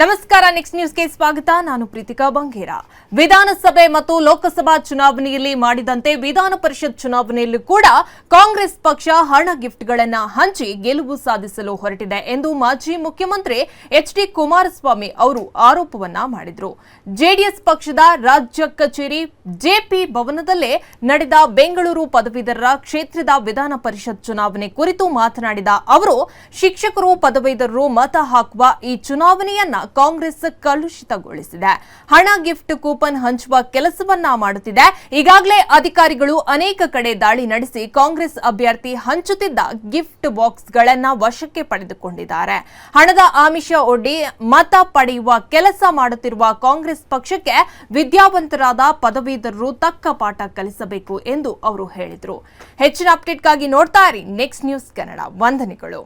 ನಮಸ್ಕಾರ ನೆಕ್ಸ್ಟ್ ನ್ಯೂಸ್ಗೆ ಸ್ವಾಗತ. ನಾನು ಪ್ರೀತಿಕಾ ಬಂಗೇರ. ವಿಧಾನಸಭೆ ಮತ್ತು ಲೋಕಸಭಾ ಚುನಾವಣೆಯಲ್ಲಿ ಮಾಡಿದಂತೆ ವಿಧಾನ ಪರಿಷತ್ ಚುನಾವಣೆಯಲ್ಲೂ ಕೂಡ ಕಾಂಗ್ರೆಸ್ ಪಕ್ಷ ಹಣ ಗಿಫ್ಟ್ಗಳನ್ನು ಹಂಚಿ ಗೆಲುವು ಸಾಧಿಸಲು ಹೊರಟಿದೆ ಎಂದು ಮಾಜಿ ಮುಖ್ಯಮಂತ್ರಿ ಎಚ್ ಡಿ ಕುಮಾರಸ್ವಾಮಿ ಅವರು ಆರೋಪವನ್ನ ಮಾಡಿದರು. ಜೆಡಿಎಸ್ ಪಕ್ಷದ ರಾಜ್ಯ ಕಚೇರಿ ಜೆಪಿ ಭವನದಲ್ಲೇ ನಡೆದ ಬೆಂಗಳೂರು ಪದವೀಧರರ ಕ್ಷೇತ್ರದ ವಿಧಾನ ಪರಿಷತ್ ಚುನಾವಣೆ ಕುರಿತು ಮಾತನಾಡಿದ ಅವರು, ಶಿಕ್ಷಕರು, ಪದವೀಧರರು ಮತ ಹಾಕುವ ಈ ಚುನಾವಣೆಯನ್ನ ಕಾಂಗ್ರೆಸ್ ಕಲುಷಿತಗೊಳಿಸಿದೆ. ಹಣ, ಗಿಫ್ಟ್, ಕೂಪನ್ ಹಂಚುವ ಕೆಲಸವನ್ನ ಮಾಡುತ್ತಿದೆ. ಈಗಾಗಲೇ ಅಧಿಕಾರಿಗಳು ಅನೇಕ ಕಡೆ ದಾಳಿ ನಡೆಸಿ ಕಾಂಗ್ರೆಸ್ ಅಭ್ಯರ್ಥಿ ಹಂಚುತ್ತಿದ್ದ ಗಿಫ್ಟ್ ಬಾಕ್ಸ್ಗಳನ್ನ ವಶಕ್ಕೆ ಪಡೆದುಕೊಂಡಿದ್ದಾರೆ. ಹಣದ ಆಮಿಷ ಒಡ್ಡಿ ಮತ ಪಡೆಯುವ ಕೆಲಸ ಮಾಡುತ್ತಿರುವ ಕಾಂಗ್ರೆಸ್ ಪಕ್ಷಕ್ಕೆ ವಿದ್ಯಾವಂತರಾದ ಪದವೀಧರರು ತಕ್ಕ ಪಾಠ ಕಲಿಸಬೇಕು ಎಂದು ಅವರು ಹೇಳಿದರು. ಹೆಚ್ಚಿನ ಅಪ್ಡೇಟ್ಗಾಗಿ ನೋಡ್ತಾ ಇರಿ. Next news Kannada. ವಂದನೆಗಳು.